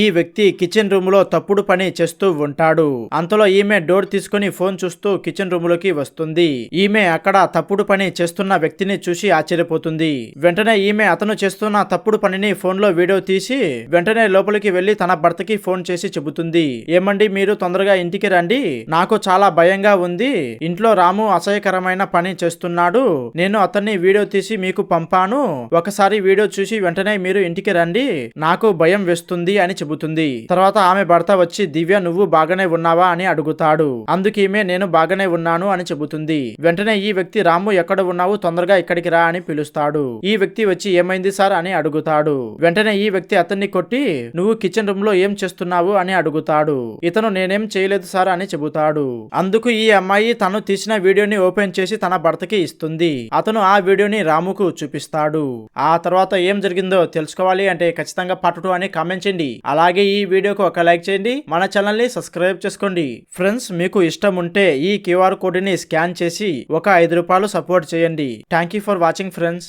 ఈ వ్యక్తి కిచెన్ రూమ్లో తప్పుడు పని చేస్తూ ఉంటాడు. అంతలో ఈమె డోర్ తీసుకుని ఫోన్ చూస్తూ కిచెన్ రూమ్లోకి వస్తుంది. ఈమె అక్కడ తప్పుడు పని చేస్తున్న వ్యక్తిని చూసి ఆశ్చర్యపోతుంది. వెంటనే ఈమె అతను చేస్తున్న తప్పుడు పనిని ఫోన్లో వీడియో తీసి వెంటనే లోపలికి వెళ్ళి తన భర్తకి ఫోన్ చేసి చెబుతుంది. ఏమండి మీరు తొందరగా ఇంటికి రండి. నాకు చాలా భయంగా ఉంది. ఇంట్లో రాము అసహ్యకరమైన పని చేస్తున్నాడు. నేను అతన్ని వీడియో తీసి మీకు పంపాను. ఒకసారి వీడియో చూసి వెంటనే మీరు ఇంటికి రండి. నాకు భయం వేస్తుంది అని చెబుతుంది. తర్వాత ఆమె భర్త వచ్చి దివ్య నువ్వు బాగానే ఉన్నావా అని అడుగుతాడు. అందుకేమే నేను బాగానే ఉన్నాను అని చెబుతుంది. వెంటనే ఈ వ్యక్తి రాము ఎక్కడ ఉన్నావు? తొందరగా ఇక్కడికి రా అని పిలుస్తాడు. ఈ వ్యక్తి వచ్చి ఏమైంది సార్ అని అడుగుతాడు. వెంటనే ఈ వ్యక్తి అతన్ని కొట్టి నువ్వు కిచెన్ రూమ్లో ఏం చేస్తున్నావు అని అడుగుతాడు. ఇతను నేనేం చేయలేదు సార్ అని చెబుతాడు. అందుకు ఈ అమ్మాయి తను తీసిన వీడియోని ఓపెన్ చేసి తన భర్తకి ఇస్తుంది. అతను ఆ వీడియోని రాముకు చూపిస్తాడు. ఆ తర్వాత ఏం జరిగిందో తెలుసుకోవాలి అంటే ఖచ్చితంగా పట్టడు అని కామెంట్ చేయండి. అలాగే ఈ వీడియోకి ఒక లైక్ చేయండి. మన ఛానల్ని సబ్స్క్రైబ్ చేసుకోండి. ఫ్రెండ్స్ మీకు ఇష్టం ఉంటే ఈ క్యూఆర్ కోడ్ని స్కాన్ చేసి ఒక ఐదు రూపాయలు సపోర్ట్ చేయండి. Thank you for watching friends.